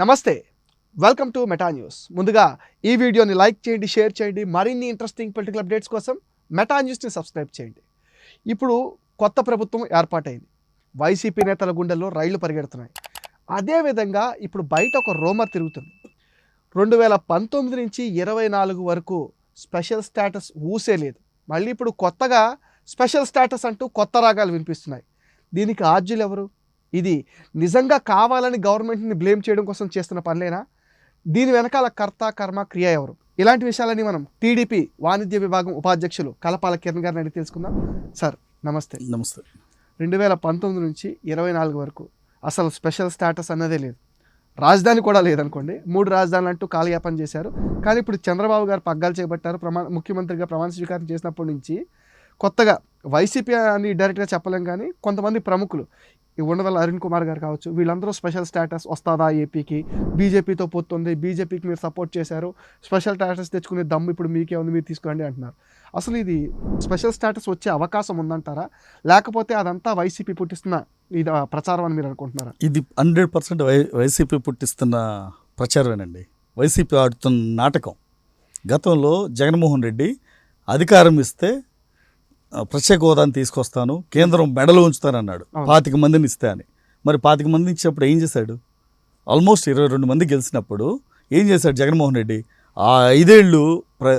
నమస్తే. Welcome to meta news ముందుగా ఈ వీడియోని లైక్ చేయండి షేర్ చేయండి మరిన్ని ఇంట్రెస్టింగ్ పొలిటికల్ అప్డేట్స్ కోసం మెటా న్యూస్ని సబ్స్క్రైబ్ చేయండి. ఇప్పుడు కొత్త ప్రభుత్వం ఏర్పాటైంది. వైసీపీ నేతల గుండెల్లో రైళ్ళు పరిగెడుతున్నాయి. అదేవిధంగా ఇప్పుడు బయట ఒక రోమర్ తిరుగుతుంది. రెండు వేల పంతొమ్మిది నుంచి ఇరవై నాలుగు వరకు స్పెషల్ స్టేటస్ ఊసే లేదు. మళ్ళీ ఇప్పుడు కొత్తగా స్పెషల్ స్టేటస్ అంటూ కొత్త రాగాలు వినిపిస్తున్నాయి. దీనికి ఆర్జులు ఎవరు? ఇది నిజంగా కావాలని గవర్నమెంట్ని బ్లేమ్ చేయడం కోసం చేస్తున్న పనులేనా? దీని వెనకాల కర్త కర్మ క్రియ ఎవరు? ఇలాంటి విషయాలని మనం టీడీపీ వాణిజ్య విభాగం ఉపాధ్యక్షులు కలపాల కిరణ్ గారిని అడిగి తెలుసుకుందాం. సార్ నమస్తే. నమస్తే. రెండు వేల పంతొమ్మిది నుంచి ఇరవై నాలుగు వరకు అసలు స్పెషల్ స్టేటస్ అన్నదే లేదు. రాజధాని కూడా లేదనుకోండి. మూడు రాజధానులు అంటూ కాలయాపన చేశారు. కానీ ఇప్పుడు చంద్రబాబు గారు పగ్గాలు చేపట్టారు. ప్రమాణ ముఖ్యమంత్రిగా ప్రమాణ స్వీకారం చేసినప్పటి నుంచి కొత్తగా వైసీపీ అని డైరెక్ట్గా చెప్పలేం కానీ కొంతమంది ప్రముఖులు ఈ ఉండవల్ల అరుణ్ కుమార్ గారు కావచ్చు వీళ్ళందరూ స్పెషల్ స్టేటస్ వస్తుందా ఏపీకి? బీజేపీతో పొత్తుంది బీజేపీకి మీరు సపోర్ట్ చేశారు స్పెషల్ స్టేటస్ తెచ్చుకునే దమ్ ఇప్పుడు మీకే ఉంది మీరు తీసుకోండి అంటున్నారు. అసలు ఇది స్పెషల్ స్టేటస్ వచ్చే అవకాశం ఉందంటారా? లేకపోతే అదంతా వైసీపీ పుట్టిస్తున్న ఇది ఆ, ప్రచారం అని మీరు అనుకుంటున్నారా? ఇది హండ్రెడ్ పర్సెంట్ వై వైసీపీ పుట్టిస్తున్న ప్రచారమేనండి. వైసీపీ ఆడుతున్న నాటకం. గతంలో జగన్మోహన్ రెడ్డి అధికారం ఇస్తే ప్రత్యేక హోదాని తీసుకొస్తాను కేంద్రం మెడలు ఉంచుతానన్నాడు. పాతిక మందిని ఇస్తే అని. మరి పాతిక మందిని ఇచ్చినప్పుడు ఏం చేశాడు? ఆల్మోస్ట్ ఇరవై రెండు మంది గెలిచినప్పుడు ఏం చేశాడు జగన్మోహన్ రెడ్డి? ఆ ఐదేళ్ళు ప్ర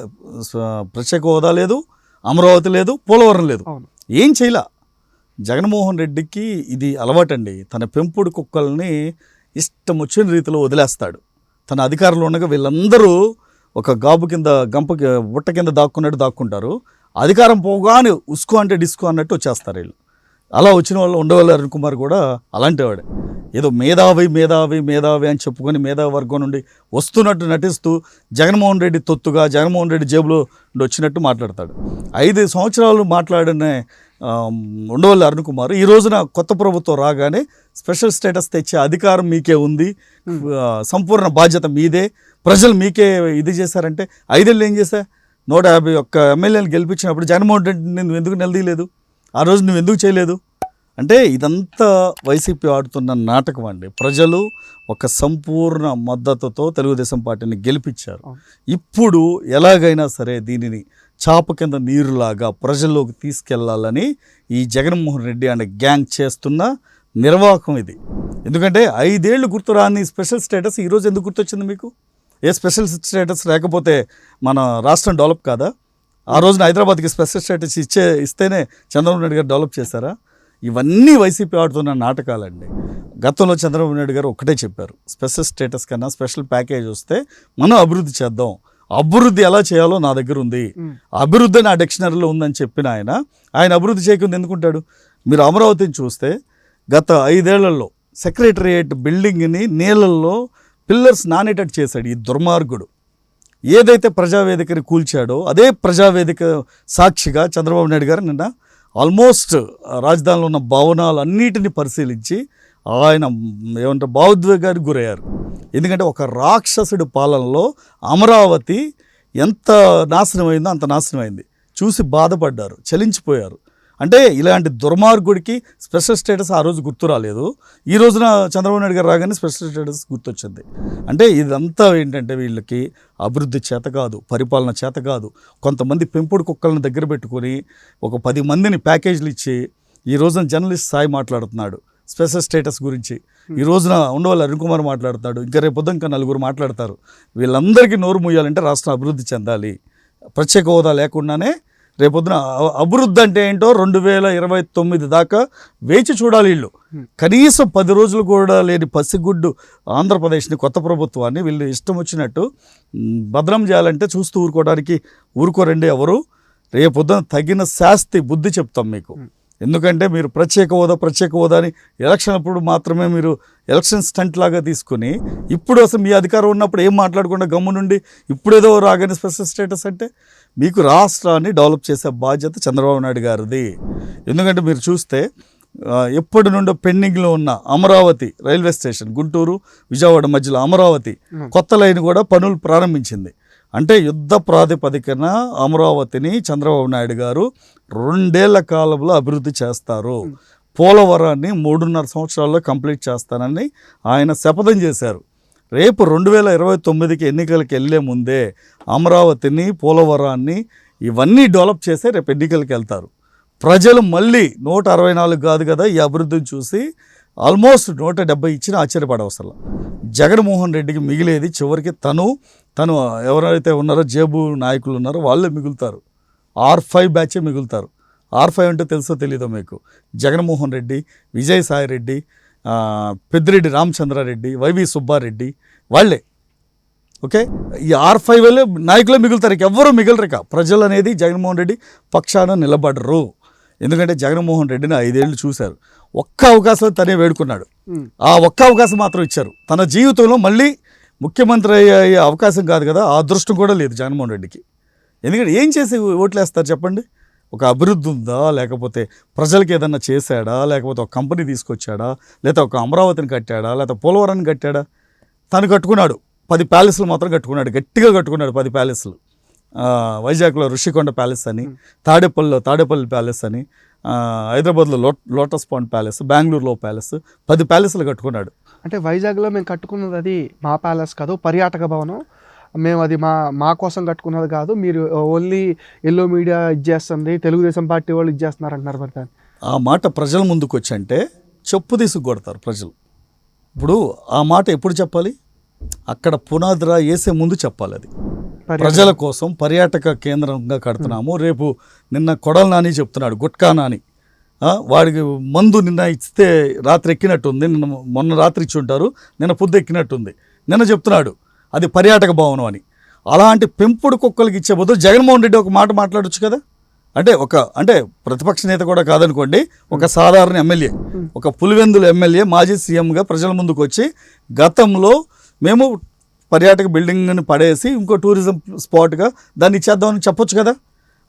ప్రత్యేక హోదా లేదు అమరావతి లేదు పోలవరం లేదు. ఏం చేయలా? జగన్మోహన్ రెడ్డికి ఇది అలవాటండి. తన పెంపుడు కుక్కల్ని ఇష్టం వచ్చిన రీతిలో వదిలేస్తాడు. తన అధికారంలో ఉండగా వీళ్ళందరూ ఒక గాబు కింద గంప బుట్ట కింద దాక్కున్నట్టు దాక్కుంటారు. అధికారం పోగానే ఉస్కో అంటే డిస్కో అన్నట్టు వచ్చేస్తారు వీళ్ళు. అలా వచ్చిన వాళ్ళు ఉండేవాళ్ళు అరుణ్ కుమార్ కూడా అలాంటి వాడే. ఏదో మేధావి మేధావి మేధావి అని చెప్పుకొని మేధావి వర్గం నుండి వస్తున్నట్టు నటిస్తూ జగన్మోహన్ రెడ్డి తొత్తుగా జగన్మోహన్ రెడ్డి జేబులో నుండి వచ్చినట్టు మాట్లాడతాడు. ఐదు సంవత్సరాలు మాట్లాడిన ఉండవల్లి అరుణ్ కుమార్ ఈ రోజున కొత్త ప్రభుత్వం రాగానే స్పెషల్ స్టేటస్ తెచ్చే అధికారం మీకే ఉంది. సంపూర్ణ బాధ్యత మీదే. ప్రజలు మీకే ఇది చేశారంటే ఐదేళ్ళు ఏం చేశా నూట యాభై ఒక్క ఎమ్మెల్యేలు గెలిపించినప్పుడు జగన్మోహన్ రెడ్డిని నువ్వు ఎందుకు నిలదీయలేదు? ఆ రోజు నువ్వు ఎందుకు చేయలేదు? అంటే ఇదంతా వైసీపీ ఆడుతున్న నాటకం అండి. ప్రజలు ఒక సంపూర్ణ మద్దతుతో తెలుగుదేశం పార్టీని గెలిపించారు. ఇప్పుడు ఎలాగైనా సరే దీనిని చాప కింద నీరులాగా ప్రజల్లోకి తీసుకెళ్ళాలని ఈ జగన్మోహన్ రెడ్డి అనే గ్యాంగ్ చేస్తున్న నిర్వాహకం ఇది. ఎందుకంటే ఐదేళ్ళు గుర్తురాని స్పెషల్ స్టేటస్ ఈరోజు ఎందుకు గుర్తొచ్చింది మీకు? ఏ స్పెషల్ స్టేటస్ లేకపోతే మన రాష్ట్రం డెవలప్ కాదా? ఆ రోజున హైదరాబాద్కి స్పెషల్ స్టేటస్ ఇచ్చే ఇస్తేనే చంద్రబాబు నాయుడు గారు డెవలప్ చేశారా? ఇవన్నీ వైసీపీ ఆడుతున్న నాటకాలండి. గతంలో చంద్రబాబు నాయుడు గారు ఒకటే చెప్పారు స్పెషల్ స్టేటస్ కన్నా స్పెషల్ ప్యాకేజ్ వస్తే మనం అభివృద్ధి చేద్దాం. అభివృద్ధి ఎలా చేయాలో నా దగ్గర ఉంది. అభివృద్ధి నా డిక్షనరీలో ఉందని చెప్పిన ఆయన ఆయన అభివృద్ధి చేయకుండా ఎందుకుంటాడు? మీరు అమరావతిని చూస్తే గత ఐదేళ్ళలో సెక్రటరియేట్ బిల్డింగ్ని నీళ్ళల్లో పిల్లర్స్ నానేటట్టు చేశాడు ఈ దుర్మార్గుడు. ఏదైతే ప్రజావేదికని కూల్చాడో అదే ప్రజావేదిక సాక్షిగా చంద్రబాబు నాయుడు గారు నిన్న ఆల్మోస్ట్ రాజధానిలో ఉన్న భవనాలన్నిటిని పరిశీలించి ఆయన ఏమంటారు భావోద్వేగానికి గురయ్యారు. ఎందుకంటే ఒక రాక్షసుడి పాలనలో అమరావతి ఎంత నాశనమైందో అంత నాశనమైంది. చూసి బాధపడ్డారు చలించిపోయారు. అంటే ఇలాంటి దుర్మార్గుడికి స్పెషల్ స్టేటస్ ఆ రోజు గుర్తు రాలేదు. ఈ రోజున చంద్రబాబు నాయుడు గారు రాగానే స్పెషల్ స్టేటస్ గుర్తొచ్చింది. అంటే ఇదంతా ఏంటంటే వీళ్ళకి అభివృద్ధి చేత కాదు పరిపాలన చేత కాదు. కొంతమంది పెంపుడు కుక్కలను దగ్గర పెట్టుకొని ఒక పది మందిని ప్యాకేజీలు ఇచ్చి ఈ రోజున జర్నలిస్ట్ సాయి మాట్లాడుతున్నాడు స్పెషల్ స్టేటస్ గురించి. ఈ రోజున ఉండవల్లి అరుణ్ కుమార్ మాట్లాడుతాడు ఇంకా రేపు పొద్దున ఇంకా నలుగురు మాట్లాడతారు. వీళ్ళందరికీ నోరు మూయాలంటే రాష్ట్రం అభివృద్ధి చెందాలి. ప్రత్యేక హోదా లేకుండానే రేపొద్దున అభివృద్ధి అంటే ఏంటో రెండు వేల ఇరవై తొమ్మిది దాకా వేచి చూడాలి వీళ్ళు. కనీసం పది రోజులు కూడా లేని పసిగుడ్డు ఆంధ్రప్రదేశ్ని కొత్త ప్రభుత్వాన్ని వీళ్ళు ఇష్టం వచ్చినట్టు భద్రం చేయాలంటే చూస్తూ ఊరుకోవడానికి ఊరుకోరండి ఎవరు. రేపొద్దున తగిన శాస్తి బుద్ధి చెప్తాం మీకు. ఎందుకంటే మీరు ప్రత్యేక హోదా ప్రత్యేక హోదా అని ఎలక్షన్ అప్పుడు మాత్రమే మీరు ఎలక్షన్ స్టంట్ లాగా తీసుకుని ఇప్పుడు అసలు మీ అధికారం ఉన్నప్పుడు ఏం మాట్లాడకుండా గమ్ము నుండి ఇప్పుడేదో రాగానే స్పెషల్ స్టేటస్ అంటే మీకు రాష్ట్రాన్ని డెవలప్ చేసే బాధ్యత చంద్రబాబు నాయుడు గారిది. ఎందుకంటే మీరు చూస్తే ఎప్పటి నుండో పెండింగ్లో ఉన్న అమరావతి రైల్వే స్టేషన్ గుంటూరు విజయవాడ మధ్యలో అమరావతి. కొత్త లైన్ కూడా పనులు ప్రారంభించింది. అంటే యుద్ధ ప్రాతిపదికన అమరావతిని చంద్రబాబు నాయుడు గారు రెండేళ్ళ కాలంలో అభివృద్ధి చేస్తారు. పోలవరాన్ని మూడున్నర సంవత్సరాల్లో కంప్లీట్ చేస్తానని ఆయన శపథం చేశారు. రేపు రెండు వేల ఇరవై తొమ్మిదికి ఎన్నికలకి వెళ్ళే ముందే అమరావతిని పోలవరాన్ని ఇవన్నీ డెవలప్ చేసే రేపు ఎన్నికలకి వెళ్తారు. ప్రజలు మళ్ళీ నూట అరవై నాలుగు కాదు కదా ఈ అభివృద్ధిని చూసి ఆల్మోస్ట్ నూట డెబ్బై ఇచ్చిన ఆశ్చర్యపడవసరం. జగన్మోహన్ రెడ్డికి మిగిలేది చివరికి తను తను ఎవరైతే ఉన్నారో జేబు నాయకులు ఉన్నారో వాళ్ళే మిగులుతారు. ఆర్ ఫైవ్ బ్యాచే మిగులుతారు. ఆర్ ఫైవ్ అంటే తెలుసో తెలీదో మీకు? జగన్మోహన్ రెడ్డి విజయసాయి రెడ్డి పెద్దిరెడ్డి రామచంద్రారెడ్డి వైవి సుబ్బారెడ్డి వాళ్ళే. ఓకే? ఈ ఆర్ ఫైవ్ నాయకులే మిగులుతారు. ఇక ఎవ్వరూ మిగలరు ఇక. ప్రజలు అనేది జగన్మోహన్ రెడ్డి పక్షాన నిలబడరు. ఎందుకంటే జగన్మోహన్ రెడ్డిని ఐదేళ్ళు చూశారు. ఒక్క అవకాశం తనే వేడుకున్నాడు. ఆ ఒక్క అవకాశం మాత్రం ఇచ్చారు. తన జీవితంలో మళ్ళీ ముఖ్యమంత్రి అయ్యే అయ్యే అవకాశం కాదు కదా ఆ అదృష్టం కూడా లేదు జగన్మోహన్ రెడ్డికి. ఎందుకంటే ఏం చేసి ఓట్లేస్తారు చెప్పండి? ఒక అభివృద్ధి ఉందా? లేకపోతే ప్రజలకి ఏదన్నా చేశాడా? లేకపోతే ఒక కంపెనీ తీసుకొచ్చాడా? లేదా ఒక అమరావతిని కట్టాడా? లేదా పోలవరాన్ని కట్టాడా? తను కట్టుకున్నాడు. పది ప్యాలెస్లు మాత్రం కట్టుకున్నాడు. గట్టిగా కట్టుకున్నాడు పది ప్యాలెస్లు వైజాగ్లో ఋషికొండ ప్యాలెస్ అని తాడేపల్లిలో తాడేపల్లి ప్యాలెస్ అని హైదరాబాద్లో లో లోటస్ పాండ్ ప్యాలెస్ బెంగళూరులో ప్యాలెస్ పది ప్యాలెస్లు కట్టుకున్నాడు. అంటే వైజాగ్లో మేము కట్టుకున్నది అది మా ప్యాలెస్ కాదు పర్యాటక భవనం. మేము అది మా మా కోసం కట్టుకున్నది కాదు మీరు ఓన్లీ ఎల్లో మీడియా ఇచ్చేస్తుంది తెలుగుదేశం పార్టీ వాళ్ళు ఇచ్చేస్తున్నారు అంటున్నారు మరి దాన్ని. ఆ మాట ప్రజల ముందుకు వచ్చంటే చెప్పు తీసుకు కొడతారు ప్రజలు. ఇప్పుడు ఆ మాట ఎప్పుడు చెప్పాలి? అక్కడ పునాదిరా వేసే ముందు చెప్పాలి అది. ప్రజల కోసం పర్యాటక కేంద్రంగా కడుతున్నాము. రేపు నిన్న కొడల నాని చెప్తున్నాడు గుట్కా నాని. వాడికి మందు నిన్న ఇస్తే రాత్రి ఎక్కినట్టుంది నిన్న మొన్న రాత్రి ఇచ్చి ఉంటారు నిన్న పొద్దు ఎక్కినట్టుంది. నిన్న చెప్తున్నాడు అది పర్యాటక భవనం అని. అలాంటి పెంపుడు కుక్కలకి ఇచ్చే బదులు జగన్మోహన్ రెడ్డి ఒక మాట మాట్లాడొచ్చు కదా? అంటే ఒక అంటే ప్రతిపక్ష నేత కూడా కాదనుకోండి ఒక సాధారణ ఎమ్మెల్యే ఒక పులివెందుల ఎమ్మెల్యే మాజీ సీఎంగా ప్రజల ముందుకు వచ్చి గతంలో మేము పర్యాటక బిల్డింగ్ని పడేసి ఇంకో టూరిజం స్పాట్గా దాన్ని ఇచ్చేద్దామని చెప్పొచ్చు కదా?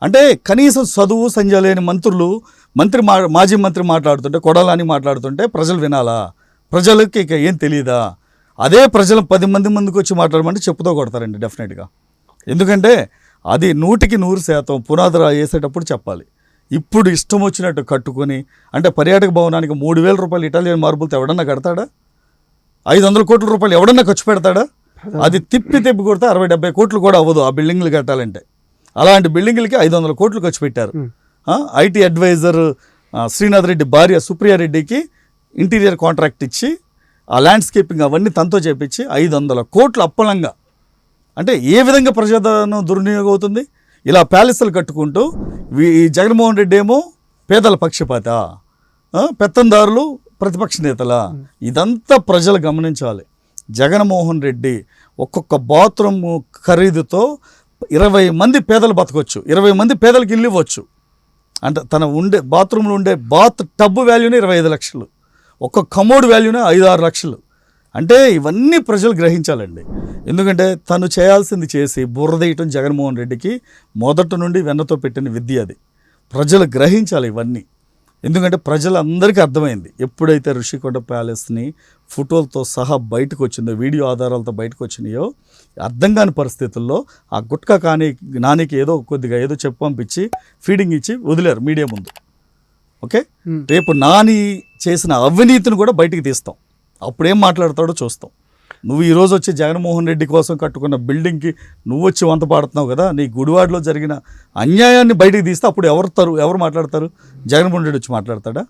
అంటే కనీసం చదువు సంజయ్ లేని మంత్రులు మంత్రి మా మాజీ మంత్రి మాట్లాడుతుంటే కొడాలని మాట్లాడుతుంటే ప్రజలు వినాలా? ప్రజలకి ఇక ఏం తెలియదా అదే ప్రజలు పది మంది ముందుకు వచ్చి మాట్లాడమంటే చెప్పుతో కొడతారండి డెఫినెట్గా ఎందుకంటే అది నూటికి నూరు శాతం పునాదులు వేసేటప్పుడు చెప్పాలి. ఇప్పుడు ఇష్టం వచ్చినట్టు కట్టుకొని అంటే పర్యాటక భవనానికి మూడు వేల రూపాయలు ఇటాలియన్ మార్బుల్తో ఎవడన్నా కడతాడా? ఐదు వందల కోట్ల రూపాయలు ఎవడన్నా ఖర్చు పెడతాడా? అది తిప్పి తిప్పి కొడితే అరవై డెబ్బై కోట్లు కూడా అవ్వదు ఆ బిల్డింగ్లు కట్టాలంటే. అలాంటి బిల్డింగ్లకి ఐదు వందల కోట్లు ఖర్చు పెట్టారు. ఐటీ అడ్వైజర్ శ్రీనాథ్ రెడ్డి భార్య సుప్రియారెడ్డికి ఇంటీరియర్ కాంట్రాక్ట్ ఇచ్చి ఆ ల్యాండ్స్కేపింగ్ అవన్నీ తనతో చేపించి ఐదు వందల కోట్లు అప్పలంగా. అంటే ఏ విధంగా ప్రజాధనం దుర్వినియోగం అవుతుంది ఇలా ప్యాలెస్లు కట్టుకుంటూ ఈ జగన్మోహన్ రెడ్డి ఏమో పేదల పక్షపాత పెత్తందారులు ప్రతిపక్ష నేతల. ఇదంతా ప్రజలు గమనించాలి. జగన్మోహన్ రెడ్డి ఒక్కొక్క బాత్రూమ్ ఖరీదుతో ఇరవై మంది పేదలు బతకొచ్చు. ఇరవై మంది పేదలకు ఇల్లు ఇవ్వచ్చు. అంటే తన ఉండే బాత్రూంలో ఉండే బాత్ టబ్ వాల్యూనే ఇరవై ఐదు లక్షలు. ఒక్క కమోడ్ వాల్యూనే ఐదు ఆరు లక్షలు. అంటే ఇవన్నీ ప్రజలు గ్రహించాలండి. ఎందుకంటే తను చేయాల్సింది చేసి బుర్రదీయటం జగన్మోహన్ రెడ్డికి మొదటి నుండి వెన్నతో పెట్టిన విద్య అది. ప్రజలు గ్రహించాలి ఇవన్నీ. ఎందుకంటే ప్రజలందరికీ అర్థమైంది. ఎప్పుడైతే ఋషికొండ ప్యాలెస్ని ఫోటోలతో సహా బయటకు వచ్చిందో వీడియో ఆధారాలతో బయటకు వచ్చినాయో అర్థం కాని పరిస్థితుల్లో ఆ గుట్కా కానీ నానికి ఏదో కొద్దిగా ఏదో చెప్పు పంపించి ఫీడింగ్ ఇచ్చి వదిలేరు మీడియా ముందు. ఓకే. రేపు నాని చేసిన అవినీతిని కూడా బయటికి తీస్తాం. అప్పుడు ఏం మాట్లాడతాడో చూస్తాం. నువ్వు ఈరోజు వచ్చి జగన్మోహన్ రెడ్డి కోసం కట్టుకున్న బిల్డింగ్కి నువ్వు వచ్చి వంత పాడుతున్నావు కదా నీ గుడివాడలో జరిగిన అన్యాయాన్ని బయటికి తీస్తే అప్పుడు ఎవరు తరు ఎవరు మాట్లాడతారు? జగన్మోహన్ రెడ్డి వచ్చి మాట్లాడతాడా?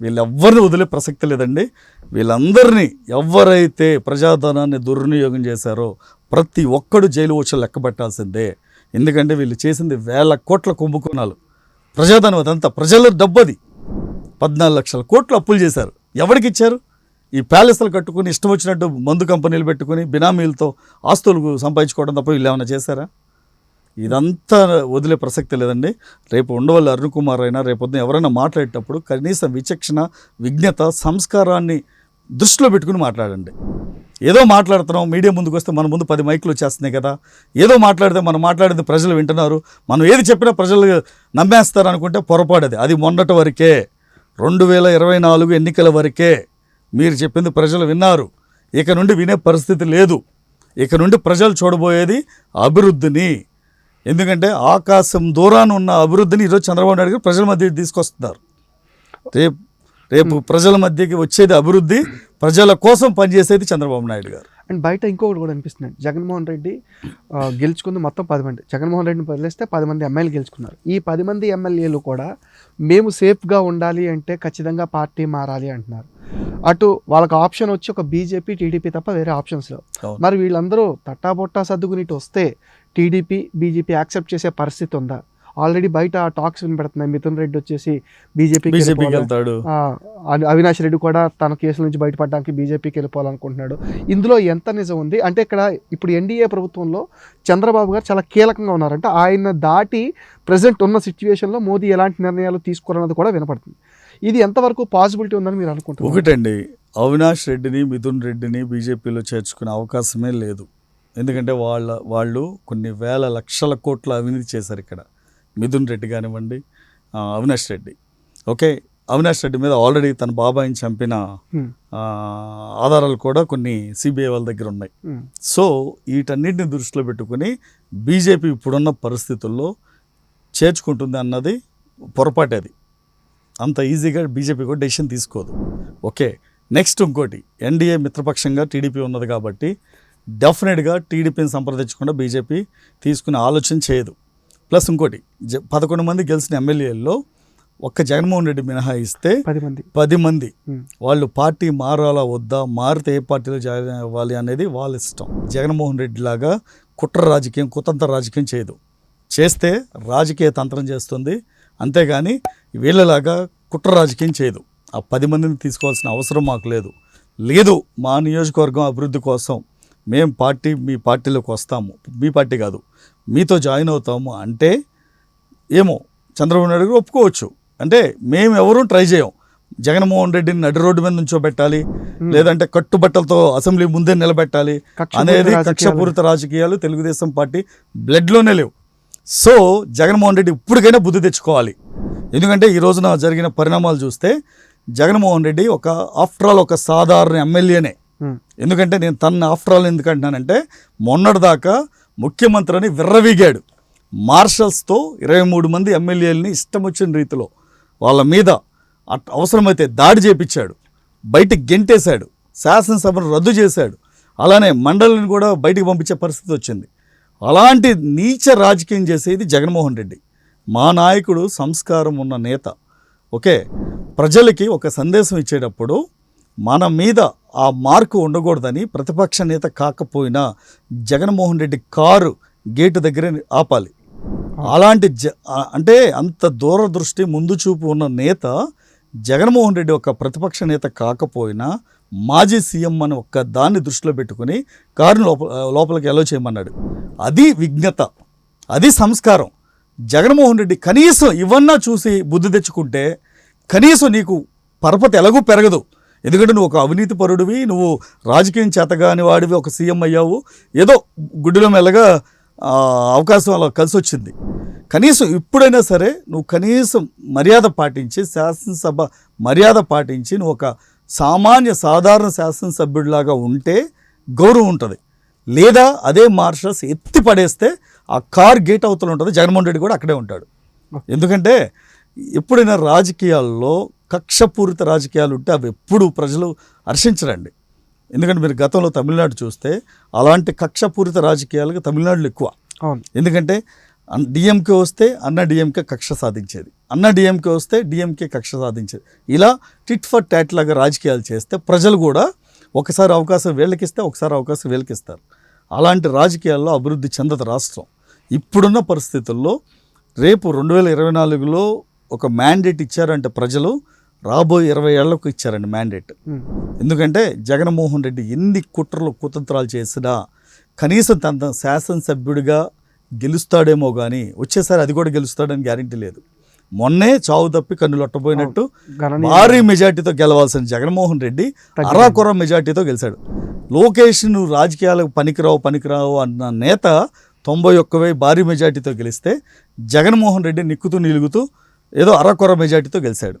వీళ్ళెవ్వరిని వదిలే ప్రసక్తి లేదండి. వీళ్ళందరినీ ఎవరైతే ప్రజాధనాన్ని దుర్వినియోగం చేశారో ప్రతి ఒక్కడు జైలు వచ్చి లెక్క పెట్టాల్సిందే. ఎందుకంటే వీళ్ళు చేసింది వేల కోట్ల కుంభకోణాలు. ప్రజాధనం అదంతా. ప్రజల డబ్బు అది పద్నాలుగు లక్షల కోట్లు అప్పులు చేశారు. ఎవరికి ఇచ్చారు ఈ ప్యాలెస్లు కట్టుకుని ఇష్టం వచ్చినట్టు మందు కంపెనీలు పెట్టుకుని బినామీలతో ఆస్తులు సంపాదించుకోవడం తప్ప వీళ్ళు ఏమైనా చేశారా? ఇదంతా వదిలే ప్రసక్తి లేదండి. రేపు ఉండవల్లి అరుణ్ కుమార్ అయినా రేపొద్దున ఎవరైనా మాట్లాడేటప్పుడు కనీసం విచక్షణ విజ్ఞత సంస్కారాన్ని దృష్టిలో పెట్టుకుని మాట్లాడండి. ఏదో మాట్లాడుతున్నాం మీడియా ముందుకు వస్తే మన ముందు పది మైకులు వచ్చేస్తున్నాయి కదా. ఏదో మాట్లాడితే మనం మాట్లాడేది ప్రజలు వింటున్నారు. మనం ఏది చెప్పినా ప్రజలు నమ్మేస్తారు అనుకుంటే పొరపాడది అది మొన్నటి వరకే రెండు వేల ఇరవై నాలుగు ఎన్నికల వరకే మీరు చెప్పింది ప్రజలు విన్నారు. ఇక నుండి వినే పరిస్థితి లేదు. ఇక నుండి ప్రజలు చూడబోయేది అభివృద్ధిని. ఎందుకంటే ఆకాశం దూరాన ఉన్న అభివృద్ధిని ఈరోజు చంద్రబాబు నాయుడు గారు ప్రజల మధ్యకి తీసుకొస్తున్నారు. రేపు రేపు ప్రజల మధ్యకి వచ్చేది అభివృద్ధి ప్రజల కోసం పనిచేసేది చంద్రబాబు నాయుడు గారు. అండ్ బయట ఇంకొకటి కూడా అనిపిస్తుంది. జగన్మోహన్ రెడ్డి గెలుచుకుంది మొత్తం పది మంది. జగన్మోహన్ రెడ్డిని వదిలేస్తే పది మంది ఎమ్మెల్యేలు గెలుచుకున్నారు. ఈ పది మంది ఎమ్మెల్యేలు కూడా మేము సేఫ్గా ఉండాలి అంటే ఖచ్చితంగా పార్టీ మారాలి అంటున్నారు. అటు వాళ్ళకి ఆప్షన్ వచ్చి ఒక బీజేపీ టీడీపీ తప్ప వేరే ఆప్షన్స్ లేవు. అవును. మరి వీళ్ళందరూ తట్టాబొట్టా సర్దుకుని ఇటు వస్తే టీడీపీ బీజేపీ యాక్సెప్ట్ చేసే పరిస్థితి ఉందా? ఆల్రెడీ బయట టాక్స్ వినపడుతున్నాయి మిథున్ రెడ్డి వచ్చేసి బీజేపీకి వెళ్తాడు. అవినాష్ రెడ్డి కూడా తన కేసుల నుంచి బయటపడడానికి బీజేపీకి వెళ్ళిపోవాలనుకుంటున్నాడు. ఇందులో ఎంత నిజం ఉంది? అంటే ఇక్కడ ఇప్పుడు ఎన్డీఏ ప్రభుత్వంలో చంద్రబాబు గారు చాలా కీలకంగా ఉన్నారు అంటే ఆయన దాటి ప్రజెంట్ ఉన్న సిచ్యువేషన్లో మోదీ ఎలాంటి నిర్ణయాలు తీసుకోవాలన్నది కూడా వినపడుతుంది. ఇది ఎంతవరకు పాసిబిలిటీ ఉందని మీరు అనుకుంటున్నారు? ఒకటండి అవినాష్ రెడ్డిని మిథున్ రెడ్డిని బీజేపీలో చేర్చుకునే అవకాశమే లేదు. ఎందుకంటే వాళ్ళ వాళ్ళు కొన్ని వేల లక్షల కోట్ల అవినీతి చేశారు ఇక్కడ. మిథున్ రెడ్డి కానివ్వండి అవినాష్ రెడ్డి. ఓకే అవినాష్ రెడ్డి మీద ఆల్రెడీ తన బాబాయిని చంపిన ఆధారాలు కూడా కొన్ని సిబిఐ వాళ్ళ దగ్గర ఉన్నాయి. సో వీటన్నిటిని దృష్టిలో పెట్టుకుని బీజేపీ ఇప్పుడున్న పరిస్థితుల్లో చేర్చుకుంటుంది అన్నది పొరపాటే అది. అంత ఈజీగా బీజేపీ కూడా డెసిషన్ తీసుకోదు. ఓకే నెక్స్ట్ ఇంకోటి ఎన్డీఏ మిత్రపక్షంగా టీడీపీ ఉన్నది కాబట్టి డెఫినెట్గా టీడీపీని సంప్రదించకుండా బీజేపీ తీసుకునే ఆలోచన చేయదు. ప్లస్ ఇంకోటి జ పదకొండు మంది గెలిచిన ఎమ్మెల్యేల్లో ఒక్క జగన్మోహన్ రెడ్డి మినహాయిస్తే పది మంది. పది మంది. వాళ్ళు పార్టీ మారాలా వద్దా మారితే ఏ పార్టీలో జాయిన్ అవ్వాలి అనేది వాళ్ళ ఇష్టం. జగన్మోహన్ రెడ్డి లాగా కుట్ర రాజకీయం కుతంత్ర రాజకీయం చేయదు. చేస్తే రాజకీయ తంత్రం చేస్తుంది. అంతేగాని వీళ్ళలాగా కుట్ర రాజకీయం చేయదు. ఆ పది మందిని తీసుకోవాల్సిన అవసరం మాకు లేదు. లేదు మా నియోజకవర్గం అభివృద్ధి కోసం మేము పార్టీ మీ పార్టీలోకి వస్తాము. మీ పార్టీ కాదు. మీతో జాయిన్ అవుతాము అంటే ఏమో చంద్రబాబు నాయుడు గారు ఒప్పుకోవచ్చు. అంటే మేము ఎవరూ ట్రై చేయం. జగన్మోహన్ రెడ్డిని నడి రోడ్డు మీద నుంచోబెట్టాలి లేదంటే కట్టుబట్టలతో అసెంబ్లీ ముందే నిలబెట్టాలి అనేది. కక్షపూరిత రాజకీయాలు తెలుగుదేశం పార్టీ బ్లడ్లోనే లేవు. సో జగన్మోహన్ రెడ్డి ఇప్పటికైనా బుద్ధి తెచ్చుకోవాలి. ఎందుకంటే ఈ రోజున జరిగిన పరిణామాలు చూస్తే జగన్మోహన్ రెడ్డి ఒక ఆఫ్టర్ ఆల్ ఒక సాధారణ ఎమ్మెల్యేనే. ఎందుకంటే నేను తన ఆఫ్టర్ ఆల్ ఎందుకు అంటున్నానంటే మొన్నటిదాకా ముఖ్యమంత్రి అని విర్రవీగాడు. మార్షల్స్తో ఇరవై మూడు మంది ఎమ్మెల్యేలని ఇష్టం వచ్చిన రీతిలో వాళ్ళ మీద అట్- అవసరమైతే దాడి చేపించాడు. బయటికి గెంటేశాడు. శాసనసభను రద్దు చేశాడు. అలానే మండలిని కూడా బయటికి పంపించే పరిస్థితి వచ్చింది. అలాంటి నీచ రాజకీయం చేసేది జగన్మోహన్ రెడ్డి. మా నాయకుడు సంస్కారం ఉన్న నేత. ఓకే ప్రజలకి ఒక సందేశం ఇచ్చేటప్పుడు మన మీద ఆ మార్కు ఉండకూడదని ప్రతిపక్ష నేత కాకపోయినా జగన్మోహన్ రెడ్డి కారు గేటు దగ్గరే ఆపాలి. అలాంటి జ అంటే అంత దూరదృష్టి ముందు చూపు ఉన్న నేత జగన్మోహన్ రెడ్డి ఒక ప్రతిపక్ష నేత కాకపోయినా మాజీ సీఎం అని ఒక్క దాన్ని దృష్టిలో పెట్టుకుని కారుని లోపల లోపలికి ఎలో చేయమన్నాడు. అది విజ్ఞత. అది సంస్కారం. జగన్మోహన్ రెడ్డి కనీసం ఇవన్నా చూసి బుద్ధి తెచ్చుకుంటే కనీసం నీకు పరపతి ఎలాగూ పెరగదు. ఎందుకంటే నువ్వు ఒక అవినీతి పరుడివి నువ్వు రాజకీయం చేతగాని వాడివి ఒక సీఎం అయ్యావు. ఏదో గుడ్డిలో మెల్లగా అవకాశం అలా కలిసి వచ్చింది కనీసం ఇప్పుడైనా సరే నువ్వు కనీసం మర్యాద పాటించి శాసనసభ మర్యాద పాటించి నువ్వు ఒక సామాన్య సాధారణ శాసనసభ్యుడిలాగా ఉంటే గౌరవం ఉంటుంది. లేదా అదే మార్షల్స్ ఎత్తి పడేస్తే ఆ కార్ గేట్ అవతల ఉంటుంది. జగన్మోహన్ రెడ్డి కూడా అక్కడే ఉంటాడు. ఎందుకంటే ఎప్పుడైనా రాజకీయాల్లో కక్షపూరిత రాజకీయాలు ఉంటే అవి ఎప్పుడు ప్రజలు హర్షించరండి. ఎందుకంటే మీరు గతంలో తమిళనాడు చూస్తే అలాంటి కక్షపూరిత రాజకీయాలకు తమిళనాడులో ఎక్కువ. ఎందుకంటే డిఎంకే వస్తే అన్న డిఎంకే కక్ష సాధించేది. అన్న డిఎంకే వస్తే డిఎంకే కక్ష సాధించేది. ఇలా టిట్ ఫర్ టాట్ లాగా రాజకీయాలు చేస్తే ప్రజలు కూడా ఒకసారి అవకాశం వీళ్ళకిస్తే ఒకసారి అవకాశం వీళ్ళకిస్తారు. అలాంటి రాజకీయాల్లో అభివృద్ధి చెందదు రాష్ట్రం. ఇప్పుడున్న పరిస్థితుల్లో రేపు రెండు వేల ఇరవై నాలుగులో ఒక మ్యాండేట్ ఇచ్చారంటే ప్రజలు. రాబోయే ఇరవై ఏళ్ళకు ఇచ్చారండి మ్యాండేట్. ఎందుకంటే జగన్మోహన్ రెడ్డి ఎన్ని కుట్రలు కుతంత్రాలు చేసినా కనీసం తన శాసనసభ్యుడిగా గెలుస్తాడేమో కానీ వచ్చేసారి అది కూడా గెలుస్తాడని గ్యారంటీ లేదు. మొన్నే చావు తప్పి కన్ను లొట్టపోయినట్టు గణనీయ భారీ మెజార్టీతో గెలవాల్సిన జగన్మోహన్ రెడ్డి అరాకొర మెజార్టీతో గెలిచాడు. లోకేష్ నువ్వు రాజకీయాలకు పనికిరావు పనికిరావు అన్న నేత తొంభై ఒక్క వెయ్యి భారీ మెజార్టీతో గెలిస్తే జగన్మోహన్ రెడ్డి నిక్కుతూ నిలుగుతూ ఏదో అరకొర మెజార్టీతో గెలిచాడు.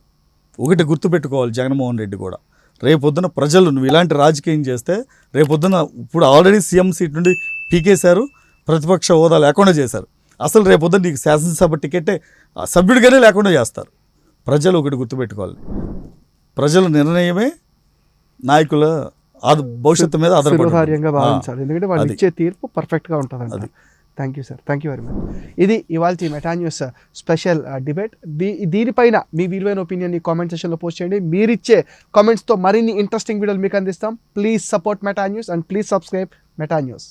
ఒకటి గుర్తుపెట్టుకోవాలి జగన్మోహన్ రెడ్డి కూడా రేపొద్దున ప్రజలు నువ్వు ఇలాంటి రాజకీయం చేస్తే రేపొద్దున ఇప్పుడు ఆల్రెడీ సీఎం సీట్ నుండి పీకేశారు ప్రతిపక్ష హోదా లేకుండా చేశారు అసలు రేపొద్దున నీకు శాసనసభ టికెట్టే ఆ సభ్యుడిగానే లేకుండా చేస్తారు ప్రజలు ఒకటి గుర్తుపెట్టుకోవాలి ప్రజల నిర్ణయమే నాయకుల భవిష్యత్తు మీద ఆధారపడి శిరోధార్యంగా ఉంటుంది. భావించాలి ఎందుకంటే వాళ్ళు. ఇచ్చే తీర్పు పర్ఫెక్ట్గా ఉంటుందంట అది. Thank you sir thank you very much ఇది ఇవాళ మెటా న్యూస్ స్పెషల్ డిబేట్ దీ దీనిపైన మీ విలువైన ఒపీనియన్ ఈ కామెంట్ సెషన్లో పోస్ట్ చేయండి. మీరిచ్చే కామెంట్స్తో మరిన్ని ఇంట్రెస్టింగ్ వీడియోలు మీకు అందిస్తాం. Please support Meta news and please subscribe Meta news